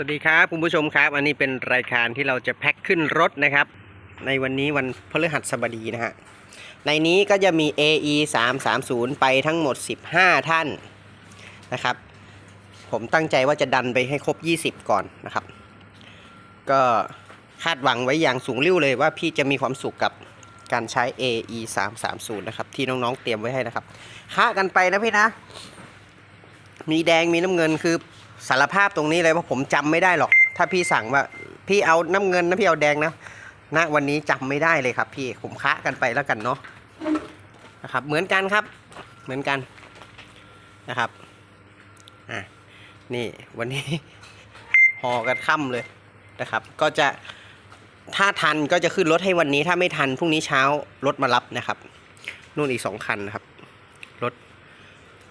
สวัสดีครับคุณผู้ชมครับอันนี้เป็นรายการที่เราจะแพ็คขึ้นรถนะครับ ในวันนี้วันพฤหัสบดีนะฮะในนี้ก็จะมี AE 3 3 0ไปทั้งหมด 15 ท่านนะครับ ผมตั้งใจว่าจะดันไปให้ครบ 20 ก่อนนะครับ ก็คาดหวังไว้อย่างสูงริ่วเลยว่าพี่จะมีความสุขกับการใช้ AE 3 3 0นะครับ ที่น้องๆเตรียมไว้ให้นะครับค้ากันไปนะพี่นะ มีแดงมีน้ำเงินคือ สารภาพตรงนี้เลยว่าผมจำไม่ได้หรอก ถ้าพี่สั่งว่าพี่เอาน้ำเงินนะพี่เอาแดงนะณวันนี้จำไม่ได้เลยครับพี่ผมค้ากันไปแล้วกันเนาะนะครับ เหมือนกันครับ เหมือนกันนะครับอะนี่วันนี้ห่อกันค่ำเลยนะครับ ก็จะถ้าทันก็จะขึ้นรถให้วันนี้ ถ้าไม่ทันพรุ่งนี้เช้ารถมารับนะครับ นู่นอีกสองคันนะครับรถ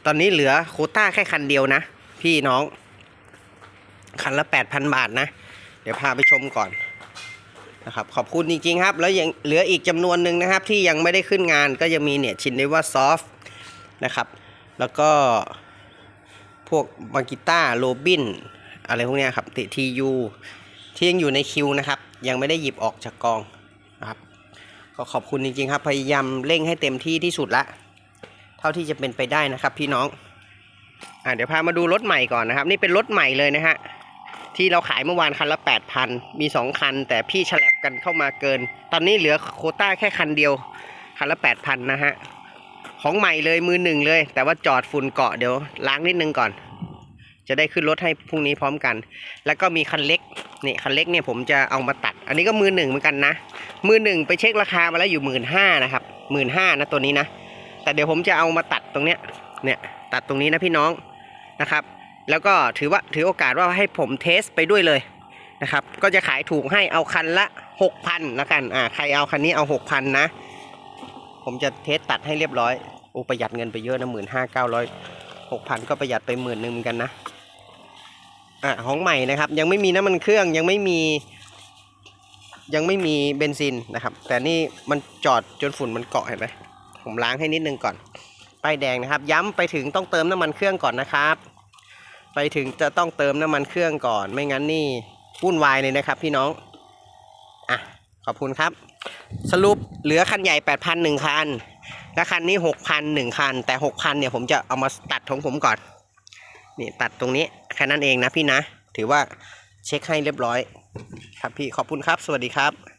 ตอนนี้เหลือโคต้าแค่คันเดียวนะ พี่น้อง คันละ 8,000 บาทนะ เดี๋ยวพาไปชมก่อนนะครับขอบคุณจริงๆครับ แล้วยังเหลืออีกจำนวนหนึ่งนะครับ ที่ยังไม่ได้ขึ้นงานก็จะมีเนี่ยชินเดว่าซอฟนะครับ แล้วก็พวกบากิต้าโรบินอะไรพวกนี้ครับติทียูที่ยังอยู่ในคิวนะครับ ยังไม่ได้หยิบออกจากกองนะครับก็ขอบคุณจริงๆครับ พยายามเร่งให้เต็มที่ที่สุดละ เท่าที่จะเป็นไปได้นะครับพี่น้องอ่าเดี๋ยวพามาดูรถใหม่ก่อนนะครับ นี่เป็นรถใหม่เลยนะฮะ ที่เราขายเมื่อวานคันละ8,000 มี 2 คัน แต่พี่ฉลับกันเข้ามาเกิน ตอนนี้เหลือโคต้าแค่คันเดียว คันละ8,000 นะฮะ ของใหม่เลยมือหนึ่งเลย แต่ว่าจอดฝุ่นเกาะเดี๋ยวล้างนิดนึงก่อน จะได้ขึ้นรถให้พรุ่งนี้พร้อมกัน แล้วก็มีคันเล็กนี่คันเล็กเนี่ยผมจะเอามาตัด อันนี้ก็มือหนึ่งเหมือนกันนะ มือหนึ่งไปเช็คราคามาแล้วอยู่หมื่นห้านะครับหมื่นห้านะตัวนี้นะ แต่เดี๋ยวผมจะเอามาตัดตรงเนี้ย เนี่ยตัดตรงนี้นะพี่น้องนะครับ แล้วก็ถือว่าถือโอกาสว่าให้ผมเทสไปด้วยเลยนะครับ ก็จะขายถูกให้เอาคันละ 6,000ละกันอ่าใครเอาคันนี้เอา 6,000 นะ ผมจะเทสตัดให้เรียบร้อยโอ้ประหยัดเงินไปเยอะนะหมื่นห้าเก้าร้อยหกพันก็ประหยัดไปหมื่นหนึ่งเหมือนกันนะอ่าของใหม่นะครับ ยังไม่มีน้ำมันเครื่องยังไม่มี ยังไม่มีเบนซินนะครับ แต่นี่มันจอดจนฝุ่นมันเกาะเห็นไหมผมล้างให้นิดนึงก่อนป้ายแดงนะครับ ย้ำไปถึงต้องเติมน้ำมันเครื่องก่อนนะครับ ไปถึงจะต้องเติมน้ำมันเครื่องก่อน ไม่งั้นนี่วุ่นวายเลยนะครับพี่น้อง อะ ขอบคุณครับ สรุปเหลือคันใหญ่ 8,000หนึ่งคัน และคันนี้ 6,000หนึ่งคัน แต่ 6,000 เนี่ยผมจะเอามาตัดของผมก่อน นี่ตัดตรงนี้แค่นั้นเองนะพี่นะ ถือว่าเช็คให้เรียบร้อย ครับพี่ขอบคุณครับ สวัสดีครับ